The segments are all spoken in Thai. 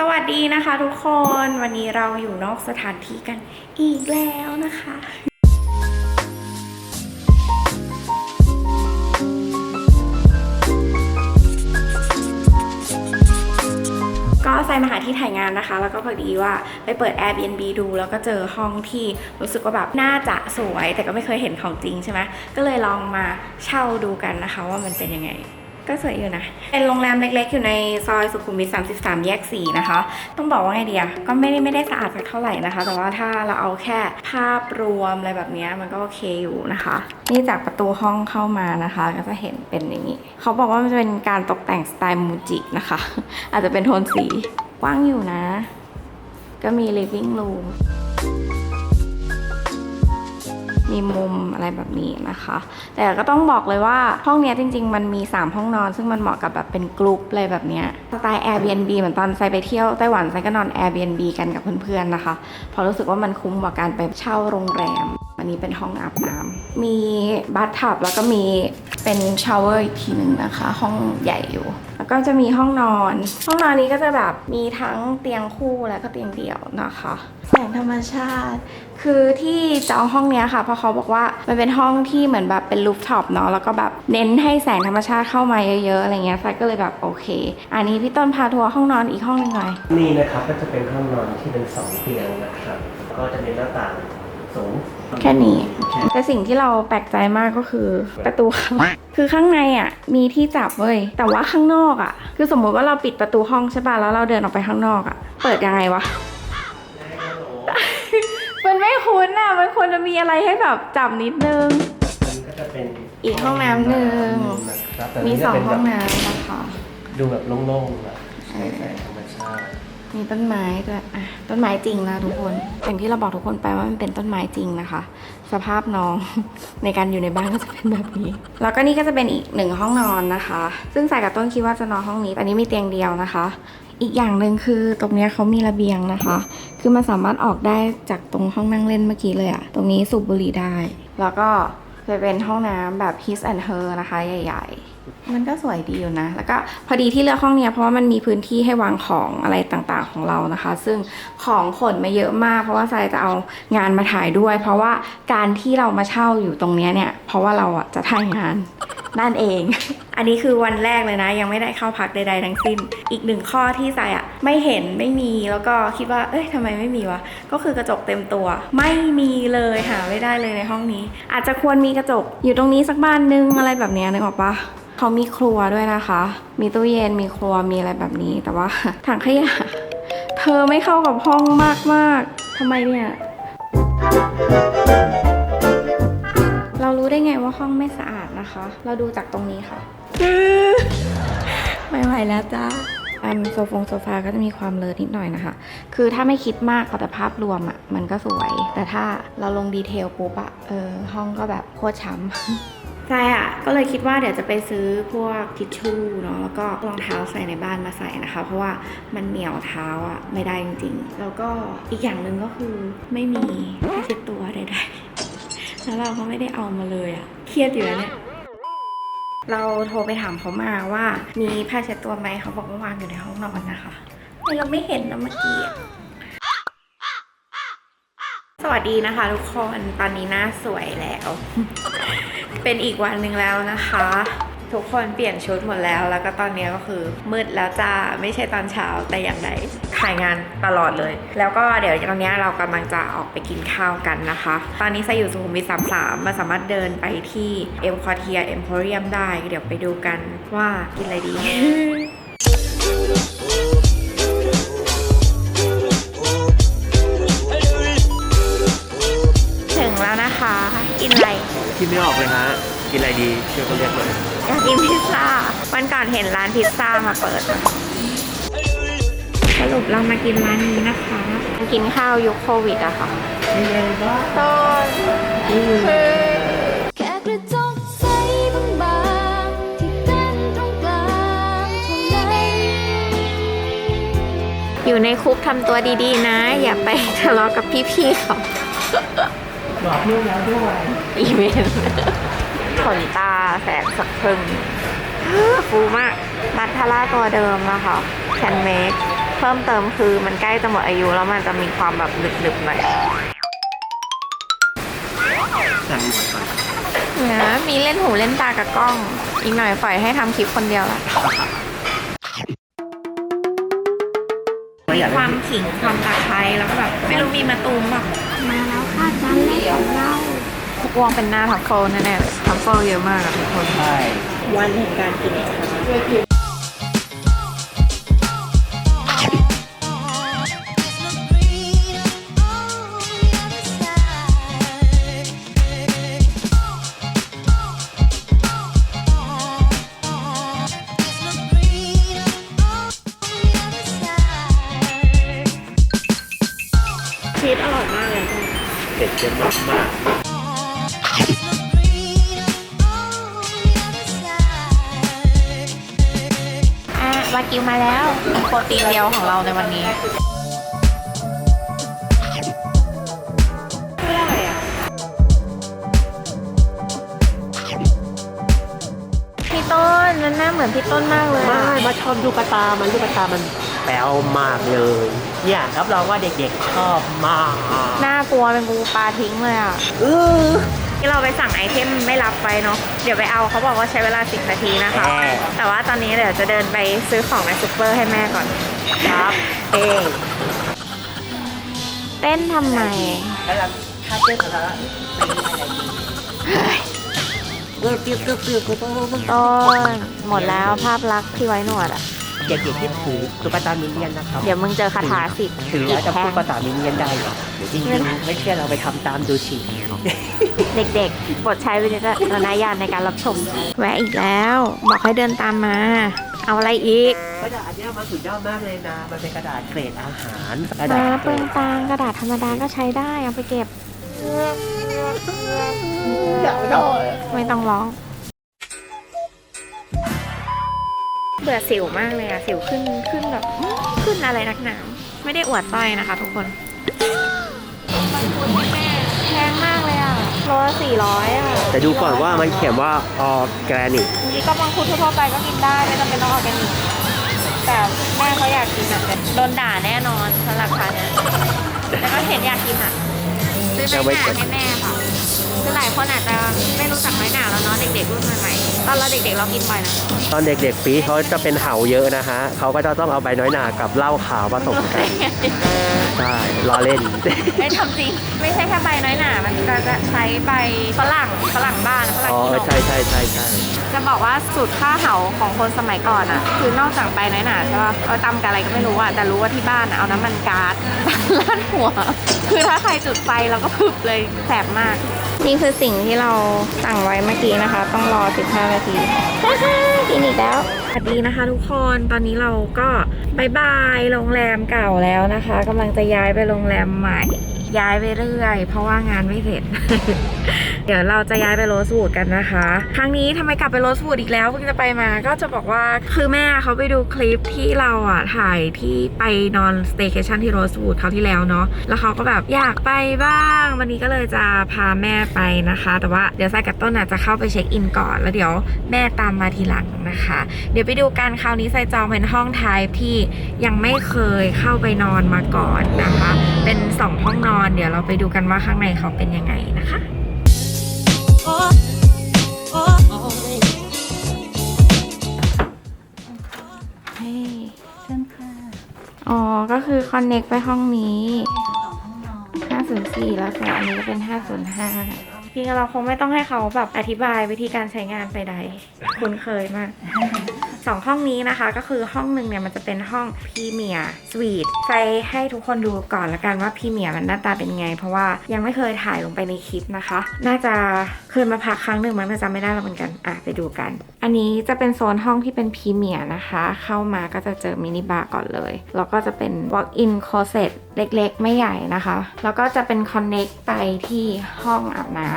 สวัสดีนะคะทุกคนวันนี้เราอยู่นอกสถานที่กันอีกแล้วนะคะ ก็ใส่มาหาที่ถ่ายงานนะคะ แล้วก็พอดีว่าไปเปิด Airbnb ดูแล้วก็เจอห้องที่รู้สึกว่าแบบน่าจะสวย แต่ก็ไม่เคยเห็นของจริงใช่ไหมก็เลยลองมาเช่าดูกันนะคะว่ามันเป็นยังไง ก็สวยอยู่นะ เป็นโรงแรมเล็กๆ อยู่ในซอยสุขุมวิท 33 แยก 4 นะคะ ต้องบอกว่าไงดีอะก็ไม่ได้ไม่ได้สะอาดสักเท่าไหร่นะคะ แต่ว่าถ้าเราเอาแค่ภาพรวมอะไรแบบนี้มันก็โอเคอยู่นะคะ นี่จากประตูห้องเข้ามานะคะ ก็จะเห็นเป็นอย่างนี้ เขาบอกว่ามันจะเป็นการตกแต่งสไตล์มูจินะคะ อาจจะเป็นโทนสีกว้างอยู่นะ ก็มี living room มีมุมอะไรแบบนี้นะคะ แต่ก็ต้องบอกเลยว่าห้องเนี้ยจริง ๆ มันมี 3 ห้องนอน ซึ่งมันเหมาะกับแบบเป็นกลุ่มอะไรแบบเนี้ยสไตล์ Airbnb เหมือนตอนไซไปเที่ยวไต้หวันไซก็นอน Airbnb กันกับเพื่อนๆนะคะเพราะรู้สึกว่ามันคุ้มกว่าการไปเช่าโรงแรม นนี้เป็นห้องอาบน้ำมีบัตทับแล้วก็มีเป็นชาวเวอร์อีกทีหนึ่งนะคะ ห้องใหญ่อยู่ แล้วก็จะมีห้องนอน ห้องนอนนี้ก็จะแบบมีทั้งเตียงคู่และก็เตียงเดี่ยวนะคะแสงธรรมชาติ คือที่จองห้องเนี้ยค่ะเพราะเขาบอกว่ามันเป็นห้องที่เหมือนแบบเป็นลูฟท็อปเนาะแล้วก็แบบเน้นให้แสงธรรมชาติเข้ามาเยอะๆอะไรเงี้ยไฟก็เลยแบบโอเค อันนี้พี่ต้นพาทัวร์ห้องนอนอีกห้องหนึงหน่อยนี่นะครับก็จะเป็นห้องนอนที่เป็นสองเตียงนะครับก็จะมีหน้าต่างสูง แค่นี้แค่แต่สิ่งที่เราแปลกใจมากก็คือประตูเขาคือข้างในอะ มีที่จับเว้ย แต่ว่าข้างนอกอะ คือสมมุติว่าเราปิดประตูห้องใช่ป่ะ แล้วเราเดินออกไปข้างนอกอะ เปิดยังไงวะ มันไม่คุ้นอะ มันควรจะมีอะไรให้แบบจับนิดนึงมันก็จะเป็นอีกห้องน้ำหนึ่งนะครับแต่มีนี่สจะองเป็นห้แบองบน้ำนะคะ ดูแบบโล่งๆแบบใช้แสงธรร มีต้นไม้ด้วยอะต้นไม้จริงนะทุกคนอย่างที่เราบอกทุกคนไปว่ามันเป็นต้นไม้จริงนะคะ สภาพน้อง ในการอยู่ในบ้านก็จะเป็นแบบนี้ แล้วก็นี่ก็จะเป็นอีกหนึ่งห้องนอนนะคะ ซึ่งสายกับต้นคิดว่าจะนอนห้องนี้ อันนี้มีเตียงเดียวนะคะ อีกอย่างหนึ่งคือตรงนี้เขามีระเบียงนะคะ คือมันสามารถออกได้จากตรงห้องนั่งเล่นเมื่อกี้เลยอะตรงนี้สูบบุหรี่ได้ แล้วก็จะเป็นห้องน้ำแบบ his and her นะคะ ใหญ่ ๆ มันก็สวยดีอยู่นะ แล้วก็พอดีที่เลือกห้องเนี้ยเพราะว่ามันมีพื้นที่ให้วางของอะไรต่างๆของเรานะคะ ซึ่งของขนมาเยอะมาก เพราะว่าทรายจะเอางานมาถ่ายด้วย เพราะว่าการที่เรามาเช่าอยู่ตรงเนี้ยเนี่ย เพราะว่าเราอะจะถ่ายงานนั่นเอง อันนี้คือวันแรกเลยนะ ยังไม่ได้เข้าพักใดๆทั้งสิ้น อีกหนึ่งข้อที่ทรายอะไม่เห็นไม่มีแล้วก็คิดว่า เอ้ยทำไมไม่มีวะ ก็คือกระจกเต็มตัว ไม่มีเลยหาไม่ได้เลยในห้องนี้ อาจจะควรมีกระจกอยู่ตรงนี้สักบ้านนึงอะไรแบบเนี้ยนึกออกปะ เขามีครัวด้วยนะคะ มีตู้เย็น มีครัว มีอะไรแบบนี้ แต่ว่าถังขยะ เธอไม่เข้ากับห้องมากมากทำไมเนี่ย เรารู้ได้ไงว่าห้องไม่สะอาดนะคะ เราดูจากตรงนี้ค่ะ ไม่ไหวแล้วจ้าอันโซฟงโซฟาก็จะมีความเลอะนิดหน่อยนะคะ คือถ้าไม่คิดมากเอาแต่ภาพรวมอะ่ะมันก็สวย แต่ถ้าเราลงดีเทลปุ๊บอะเออห้องก็แบบโคตรช้ำ ใช่อะก็เลยคิดว่าเดี๋ยวจะไปซื้อพวกทิชชู่เนาะแล้วก็รองเท้าใส่ในบ้านมาใส่นะคะ เพราะว่ามันเหนียวเท้าอะไม่ได้จริงๆ แล้วก็อีกอย่างหนึ่งก็คือไม่มีผ้าเช็ดตัวใดๆแล้วเราก็ไม่ได้เอามาเลยอะเครียดอยู่แล้วเนี่ยเราโทรไปถามเขามาว่ามีผ้าเช็ดตัวไหมเขาบอกว่าวางอยู่ในห้องนอนนะคะแต่เราไม่เห็นนะเมื่อกี้สวัสดีนะคะทุกคนตอนนี้หน้าสวยแล้ว เป็นอีกวันหนึ่งแล้วนะคะ ทุกคนเปลี่ยนชุดหมดแล้ว แล้วก็ตอนนี้ก็คือมืดแล้วจ้าไม่ใช่ตอนเช้าแต่อย่างใดถ่ายงานตลอดเลย แล้วก็เดี๋ยวตอนนี้เรากำลังจะออกไปกินข้าวกันนะคะ ตอนนี้ไซอยู่สุขุมวิท33มันสามารถเดินไปที่เอ็มคอเทียเอ็มโพเรียมได้ เดี๋ยวไปดูกันว่ากินอะไรดีถึงแล้วนะคะ กินอะไร ที่ไม่ออกเลยฮะ กินอะไรดีเชื่อเขาเรียกเลยอยากกินพิซซ่า วันก่อนเห็นร้านพิซซ่ามาเปิดนะคะสรุปเรามากินร้านนี้นะคะมากินข้าวยุคโควิดอะค่ะมีอะไรบ้างต้นคือแค่กระจกใสบางๆที่เต้นตรงกลางเท่านั้นอยู่ในคุกทำตัวดีๆนะ อย่าไปทะเลาะกับพี่ๆเขา บอกลูกแล้วด้วยอีเวนต์ขนตาแสนสักครึ่งฟูมากมัททาร่าตัวเดิมนะคะแคนเมคโทพิ่มเติมคือมันใกล้จะหมดอายุแล้วมันจะมีความแบบหนึบๆหน่อยสั่งหมดก่อนนะมีเล่นหูเล่นตากับกล้อง อีกหน่อยปล่อยให้ทำคลิปคนเดียวละไม่อยากคให้วามขิงความตะไคร้แล้วก็แบบไม่รู้มีมะตูมป่ะมาแล้ว ค่ะจานแรกของเราทุกวงเป็นหน้าทัฟเฟิลแน่ๆทัฟเฟิลเยอะมากอะทุกคน ใช่วันแห่งการกินชาชีสอร่อยมาก เลยเผ็ดเยอะมากมากอะวากิวมาแล้วโปรตีนเดียวของเราในวันนี้คืออะไรอะพี่ต้นมันหน้าเหมือนพี่ต้นมากเลยไม่อะ มาชอบลูกกระตา มันลูกกระตามัน แป๋วมากเลยเนี่ยรับรองว่าเด็กๆชอบมากน่ากลัวเป็นกูปลาทิ้งเลยอะเออที่เราไปสั่งไอเทมไม่รับไปเนาะเดี๋ยวไปเอาเขาบอกว่าใช้เวลา 10 นาทีนะคะแน่แต่ว่าตอนนี้เดี๋ยวจะเดินไปซื้อของในซุปเปอร์ให้แม่ก่อนครับเองเต้นทำไมแล้วเราถ้าเจ๊สาระเออเปรี้ยวเปรี้ยวเปรี้ยวเปรี้ยวเปรี้ยวต้นหมดแล้วภาพลักษณ์ที่ไว้หนวดอะ เด็กๆที่ถือตุ๊กตามินเนี่ยนนะครับเดี๋ยวมึงเจอคาถาสิทธิ์ถืออีแล้วกจะแท่พูดงภาษามินเนี่ยนได้เหรอเดี๋ยวจริงๆไม่เชื่อเราไปทำตามดูสิเด็กๆโปรดใช้วิจารณญาณในการรับชม แวะอีกแล้ว บอกให้เดินตามมา เอาอะไรอีกกระดาษเนี่ยมันสุดยอดมากเลยนะมันเป็นกระดาษเกรดอาหารกระดามาษเกเปลืรองดปางกระดาษธรรมดาก็ใช้ได้เอาไปเก็บไม่ต้องร้อง เบื่อสิวมากเลยอะสิวขึ้นขึ้นแบบอื้อขึ้นอะไรนักหนาไม่ได้อวดต้อยนะคะทุกคนแพงมากเลยอะโลละสี่ร้อยอะแต่ดูก่อนว่ามันเขียนว่าออร์แกนิกจริงๆก็บางคุดทั่วๆไปก็กินได้ไม่จำเป็นต้องออร์แกนิกแต่แม่เขาอยากกินอะแต่โดนด่าแน่นอนสำหรับราคาเนี้ยแต่ก็เห็นอยากกินอะซื้อน้อยหนาให้แม่ค่ะคือหลายคนอาจจะไม่รู้จักน้อยหนาแล้วเนาะเด็กๆรุ่นใหม่ๆ ตอนเราเด็กๆเรากินบ่อยนะ ตอนเด็กๆปีเขาจะเป็นเห่าเยอะนะฮะเขาก็จะต้องเอาใบน้อยหนากับเหล้าขาวผสมกันใช่ล้อเล่น ไม่ทำจริง ไม่ใช่แค่ใบน้อยหนา มันก็จะใช้ใบฝรั่งฝรั่งบ้านฝรั่งอ๋อกิเอโลอใช่ใช่ใช่ใช่จะบอกว่าสูตรข้าวเหาของคนสมัยก่อนอะ คือนอกจากใบน้อยหนาใช่ป่ะเอาตำกับอะไรก็ไม่รู้อะแต่รู้ว่าที่บ้านอะเอาน้ำมันก๊าซลาดหัว คือถ้าใครจุดไฟเราก็พึบเลยแสบมาก นี่คือสิ่งที่เราสั่งไว้เมื่อกี้นะคะ ต้องรอ 15 นาทีกินอีกแล้วสวัสดีนะคะทุกคนตอนนี้เราก็บายบายโรงแรมเก่าแล้วนะคะกำลังจะย้ายไปโรงแรมใหม่ ย้ายไปเรื่อยเพราะว่างานไม่เสร็จ เดี๋ยวเราจะย้ายไปโรสวูดกันนะคะ ครั้งนี้ทำไมกลับไปโรสวูดอีกแล้วเพิ่งจะไปมาก็จะบอกว่าคือแม่เขาไปดูคลิปที่เราอะถ่ายที่ไปนอนสเต y c a t i o n ที่โรสวูดเขาที่แล้วเนาะแล้วเขาก็แบบอยากไปบ้าง วันนี้ก็เลยจะพาแม่ไปนะคะ แต่ว่าเดี๋ยวสายกับต้นอาจจะเข้าไปเช็คอินก่อนแล้วเดี๋ยวแม่ตามมาทีหลังนะคะ เดี๋ยวไปดูกันคราวนี้ใส่จองเป็นห้องไทป์ที่ยังไม่เคยเข้าไปนอนมาก่อนนะคะ เป็นสองห้องนอน เดี๋ยวเราไปดูกันว่าข้างในเขาเป็นยังไงนะคะ ก็คือคอนเน็กไปห้องนี้ห้องนอน504 แล้วส่วนอันนี้ก็เป็น 505 จริงๆเราคงไม่ต้องให้เขาแบบอธิบายวิธีการใช้งานไปใด คุ้นเคยมาก สองห้องนี้นะคะ ก็คือห้องหนึ่งเนี่ยมันจะเป็นห้องพรีเมียร์สวีทไปให้ทุกคนดูก่อนละกันว่าพรีเมียร์มันหน้าตาเป็นไง เพราะว่ายังไม่เคยถ่ายลงไปในคลิปนะคะ น่าจะเคยมาพักครั้งหนึ่งมั้งแต่จำไม่ได้แล้วเหมือนกันอะไปดูกัน อันนี้จะเป็นโซนห้องที่เป็นพรีเมียร์นะคะ เข้ามาก็จะเจอมินิบาร์ก่อนเลยแล้วก็จะเป็น walk-in closet เล็กๆ ไม่ใหญ่นะคะ แล้วก็จะเป็น connect ไปที่ห้องอาบน้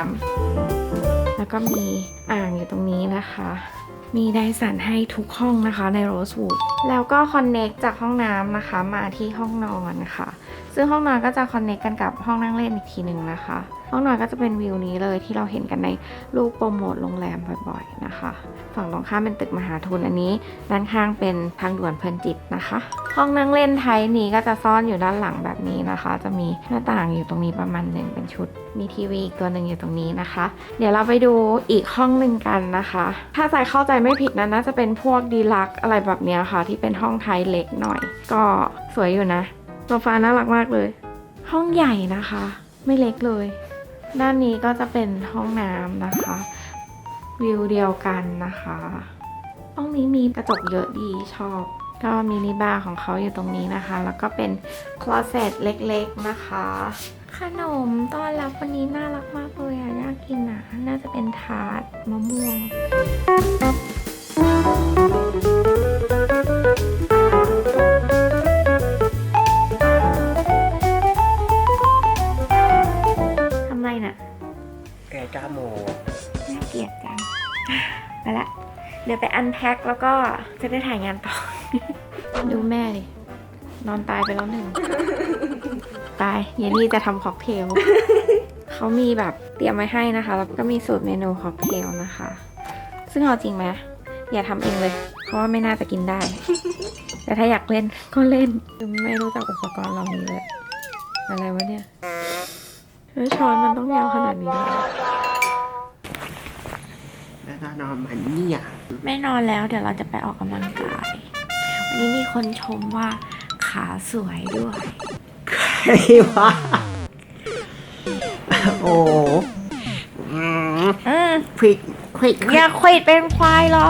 ำแล้วก็มีอ่างอยู่ตรงนี้นะคะ มีไดสันให้ทุกห้องนะคะในโรสวูดแล้วก็คอนเน็กจากห้องน้ำนะคะมาที่ห้องนอนค่ะ ซึ่งห้องนอนก็จะคอนเน็กกันกับห้องนั่งเล่นอีกทีหนึ่งนะคะ ห้องนอนก็จะเป็นวิวนี้เลยที่เราเห็นกันในรูปโปรโมทโรงแรมบ่อยๆนะคะ ฝั่งตรงข้ามเป็นตึกมหาทุนอันนี้ ด้านข้างเป็นทางด่วนเพลินจิตนะคะ ห้องนั่งเล่นไทยนี้ก็จะซ่อนอยู่ด้านหลังแบบนี้นะคะ จะมีหน้าต่างอยู่ตรงนี้ประมาณหนึ่งเป็นชุด มีทีวีอีกตัวหนึ่งอยู่ตรงนี้นะคะ เดี๋ยวเราไปดูอีกห้องหนึ่งกันนะคะ ถ้าใจเข้าใจไม่ผิดนะน่าจะเป็นพวกดีลักอะไรแบบนี้ค่ะ ที่เป็นห้องไทยเล็กหน่อย ก็สวยอยู่นะ โซฟาน่ารักมากเลย ห้องใหญ่นะคะ ไม่เล็กเลย ด้านนี้ก็จะเป็นห้องน้ำนะคะ วิวเดียวกันนะคะ ห้องนี้มีกระจกเยอะดีชอบ ก็มินิบาร์ของเขาอยู่ตรงนี้นะคะ แล้วก็เป็นคลอเซตเล็กๆนะคะ ขนมต้อนรับวันนี้น่ารักมากเลยอะอยากกินอะน่าจะเป็นทาร์ตมะม่วง 9โมน่าเกลียดจังมาละ เดี๋ยวไปอันแพ็คแล้วก็จะได้ถ่ายงานต่อ ดูแม่ดิ นอนตายไปแล้วหนึ่ง ตายเยนนี่จะทำค็อกเทล เขามีแบบเตรียมไว้ให้นะคะ แล้วก็มีสูตรเมนูค็อกเทลนะคะ ซึ่งเอาจริงไหมอย่าทำเองเลย เพราะว่าไม่น่าจะกินได้ แต่ถ้าอยากเล่นก็เล่นไม่รู้จักอุปกรณ์เรานี้เลย อะไรวะเนี่ยเฮ้ยช้อนมันต้องยาวขนาดนี้เลย เหรอแล้วก็นอนมันเนี่ยไม่นอนแล้วเดี๋ยวเราจะไปออกกำลังกาย วันนี้มีคนชมว่าขาสวยด้วย ใครวะ โอ้อืมอืมควิกควิกอย่าควิดเป็นควายหรอ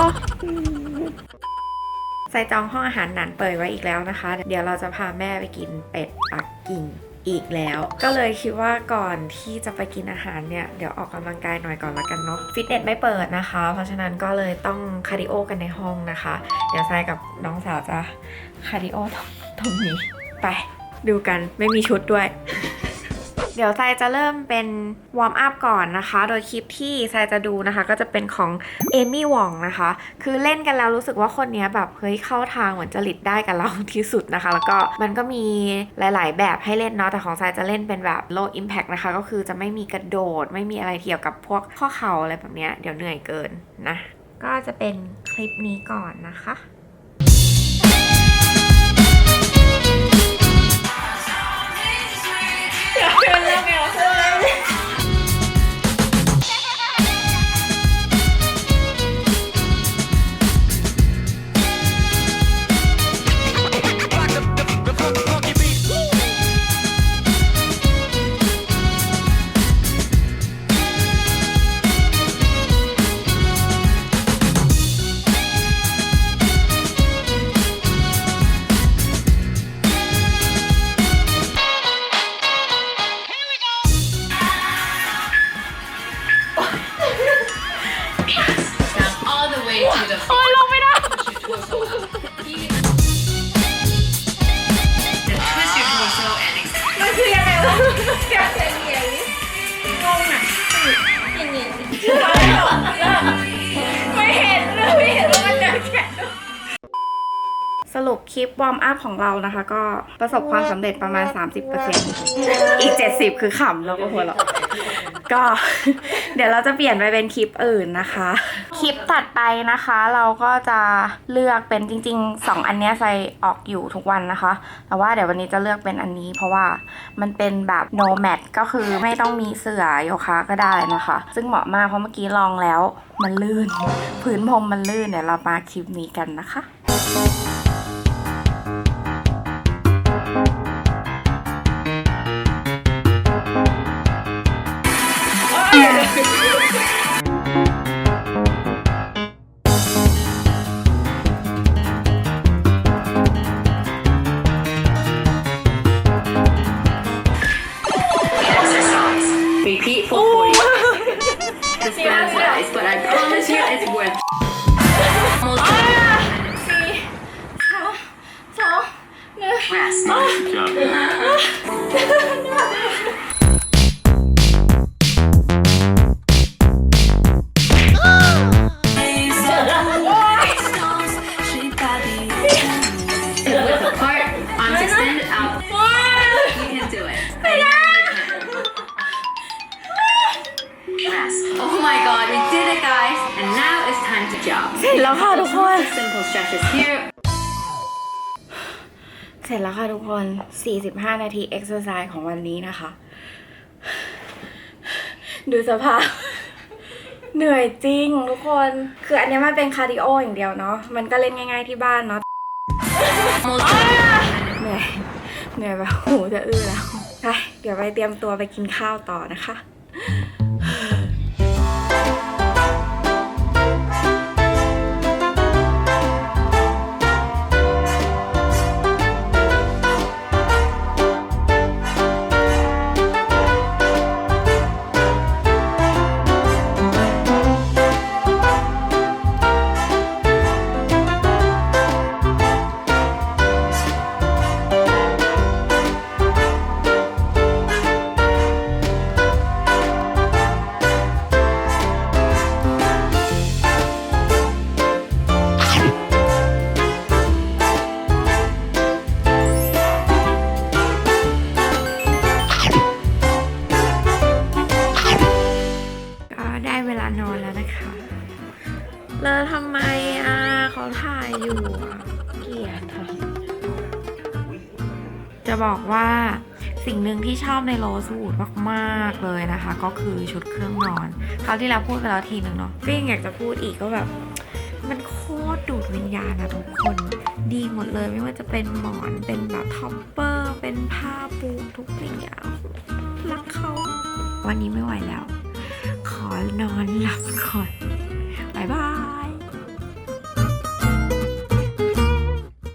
ใส่จองห้องอาหารหนานเปิดไว้อีกแล้วนะคะ เดี๋ยวเราจะพาแม่ไปกินเป็ดปักกิ่ง อีกแล้ว ก็เลยคิดว่าก่อนที่จะไปกินอาหารเนี่ย เดี๋ยวออกกำลังกายหน่อยก่อนละกันเนาะฟิตเนสไม่เปิดนะคะ เพราะฉะนั้นก็เลยต้องคาร์ดิโอกันในห้องนะคะ เดี๋ยวทรายกับน้องสาวจะคาร์ดิโอตรงนี้ไปดูกันไม่มีชุดด้วย เดี๋ยวทรายจะเริ่มเป็นวอร์มอัพก่อนนะคะ โดยคลิปที่ทรายจะดูนะคะ ก็จะเป็นของเอมี่วองนะคะ คือเล่นกันแล้วรู้สึกว่าคนนี้แบบเฮ้ยเข้าทางเหมือนจริตได้กับเราที่สุดนะคะ แล้วก็มันก็มีหลาย ๆ แบบให้เล่นเนาะแต่ของทรายจะเล่นเป็นแบบ low impact นะคะ ก็คือจะไม่มีกระโดด ไม่มีอะไรเกี่ยวกับพวกข้อเข่าอะไรแบบเนี้ยเดี๋ยวเหนื่อยเกินนะก็จะเป็นคลิปนี้ก่อนนะคะ ลิปวอร์มอัพของเรานะคะ ก็ประสบความสำเร็จประมาณ 30%อีก 70 คือขำแล้วก็หัวเราะก็เดี๋ยวเราจะเปลี่ยนไปเป็นคลิปอื่นนะคะ คลิปตัดไปนะคะ เราก็จะเลือกเป็นจริง ๆ 2 อันเนี้ยใส่ออกอยู่ทุกวันนะคะ แต่ว่าเดี๋ยววันนี้จะเลือกเป็นอันนี้ เพราะว่ามันเป็นแบบ no mat ก็คือไม่ต้องมีเสื่อโยคะก็ได้นะคะ ซึ่งเหมาะมากเพราะเมื่อกี้ลองแล้วมันลื่น พื้นพรมมันลื่นเดี๋ยวเรามาคลิปนี้กันนะคะ Woo! ร็จแล้วค่ะทุกคน Simple stretches here. เสร็จแล้วค่ะทุกคน 45 นาทีเอ็กซ์ไซส์ของวันนี้นะคะ ดูสภาพ เหนื่อยจริงทุกคน คืออันเนี้ยมันเป็นคาร์ดิโออย่างเดียวเนาะ มันก็เล่นง่ายๆที่บ้านเนาะ เหนื่อย เหนื่อยแบบหูจะอื้อแล้ว ไป เดี๋ยวไปเตรียมตัวไปกินข้าวต่อนะคะ เกลียดค่ะ จะบอกว่าสิ่งหนึ่งที่ชอบในโรสวูดมากๆเลยนะคะ ก็คือชุดเครื่องนอนคราวที่เราพูดไปแล้วทีหนึ่งเนาะก็ยังอยากจะพูดอีกก็แบบ มันโคตรดูดวิญญาณนะทุกคนดีหมดเลยไม่ว่าจะเป็นหมอนเป็นแบบท็อปเปอร์ เป็นผ้าปูทุกสิ่งอย่างรักเขาวันนี้ไม่ไหวแล้ว ขอนอนหลับก่อนบ๊ายบาย